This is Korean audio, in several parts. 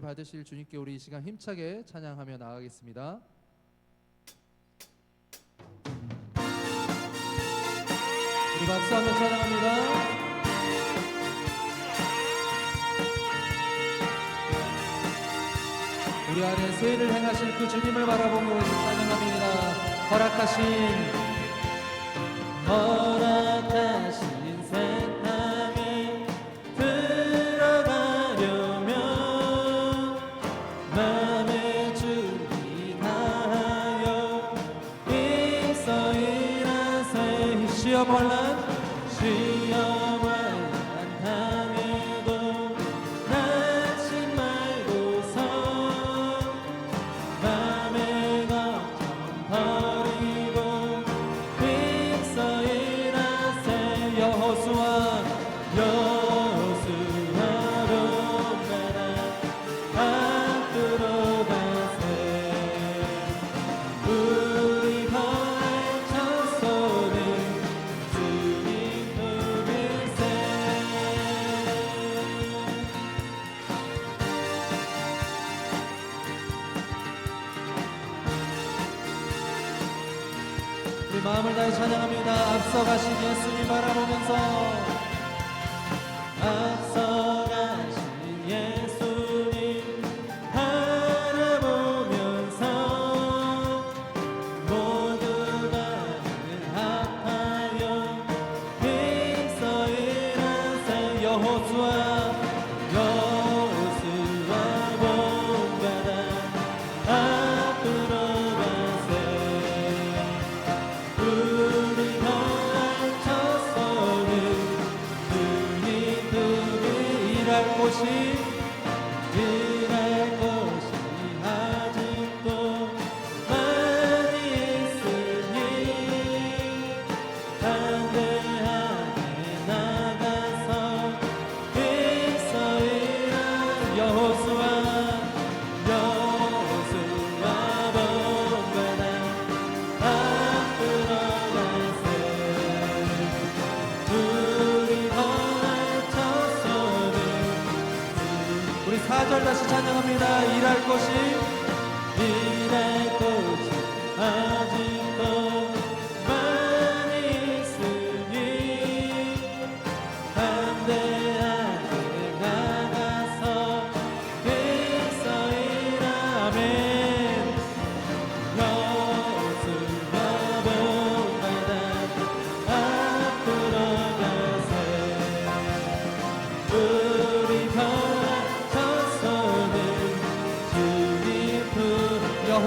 받으실 주님께 우리 이 시간 힘차게 찬양하며 나아가겠습니다. 우리 박수 한번 찬양합니다. 우리 안에 세일을 행하실 그 주님을 바라보며 찬양합니다. 허락하신 마음을 다해 찬양합니다. 앞서가신 예수님 바라보면서 앞서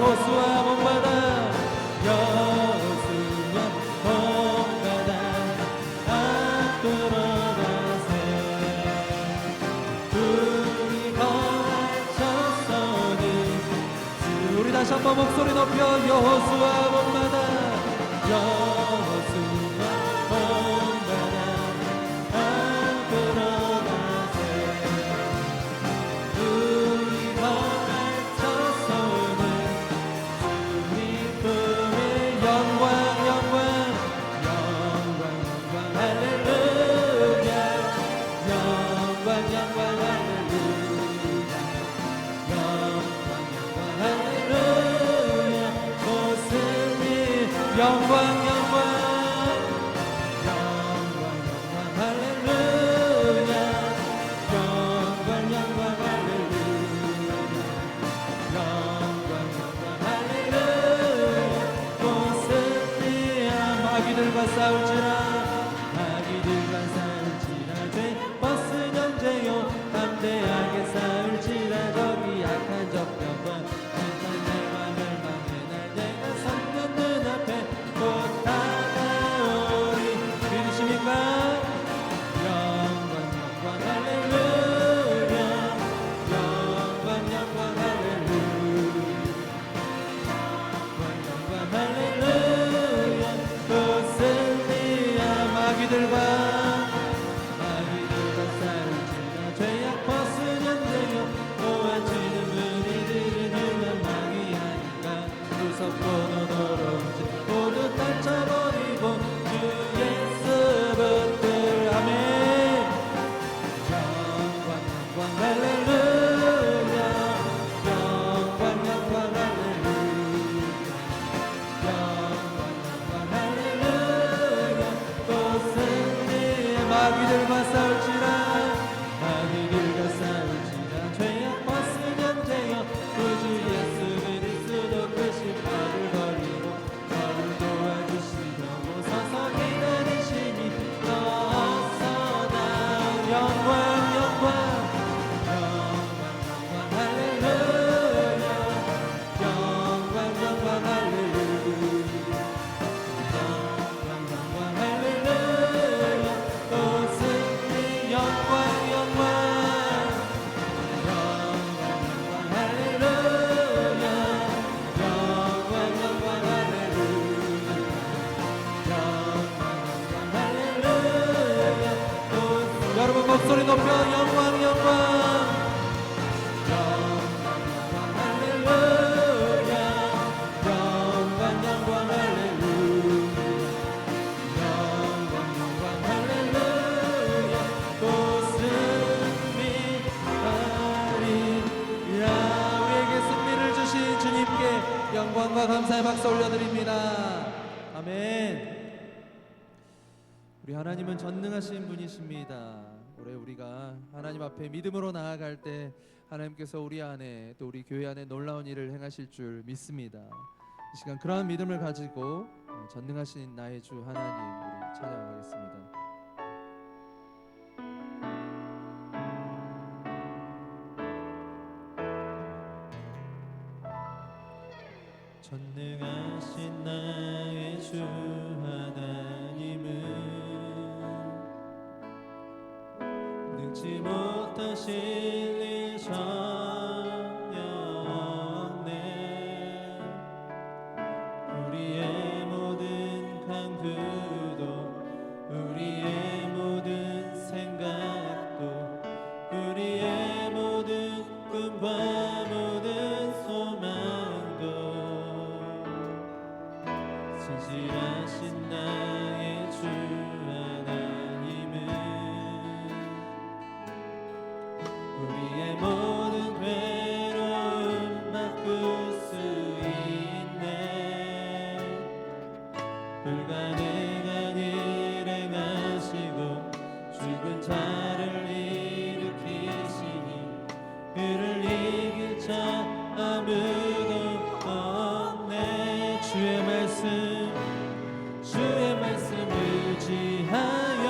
호수와 목마다 여수와 봄바다 앞돌아가세. 둘이 걸쳤서니. 우리 다시 한번 목소리 높여 여수와 목마다 여 don't 전능하신 분이십니다. 올해 우리가 하나님 앞에 믿음으로 나아갈 때 하나님께서 우리 안에 또 우리 교회 안에 놀라운 일을 행하실 줄 믿습니다. 이 시간 그러한 믿음을 가지고 어, 전능하신 나의 주 하나님 우리 찬양하겠습니다. 전능하신 나의 주 하나님은 능치 못하실 불가능한 일 행하시고 죽은 자를 일으키시니 그를 이길 자 아무도 없네. 주의 말씀 주의 말씀 의지하여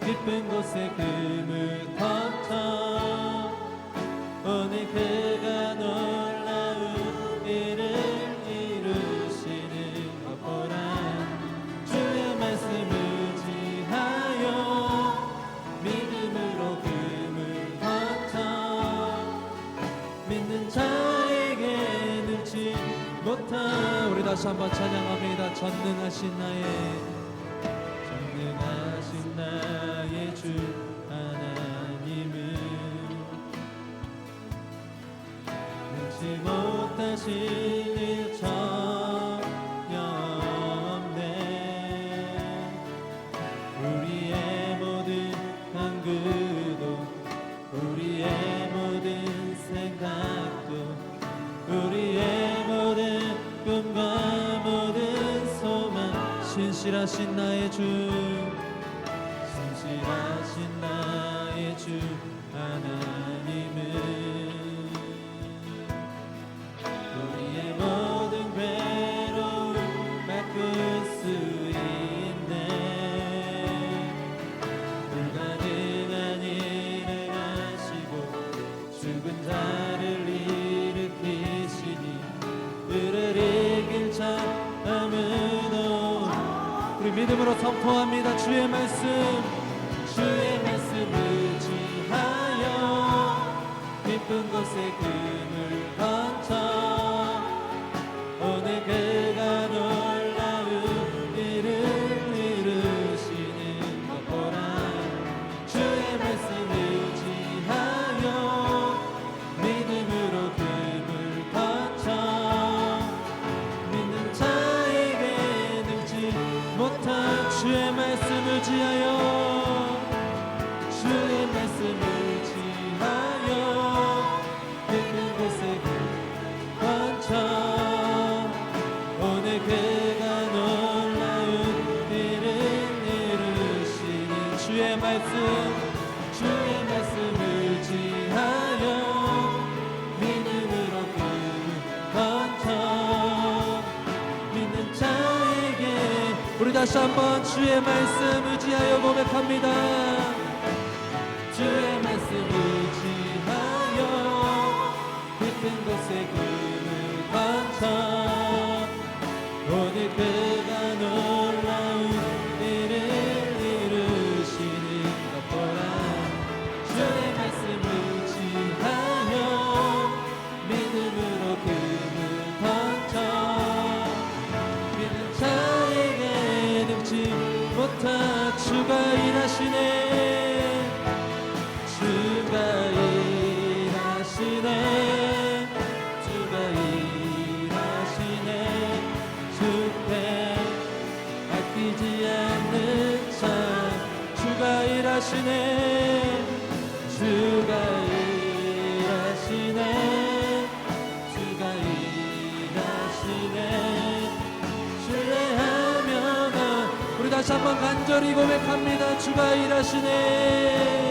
깊은 곳에 금을 덮쳐 오늘 그가 못한 우리 다시 한번 찬양합니다. 전능하신 나의 지하여 주의 말씀 의지하여 깊은 곳에 번쳐 오늘 그가 놀라운 일을 이루시니 주의 말씀 주의 말씀 의지하여 믿음 다시 한번 주의 말씀 의지하여 고백합니다. 주의 말씀 의지하여 깊은 곳에 금을 번쳐 오늘 그 다시 한번 간절히 고백합니다. 주가 일하시네.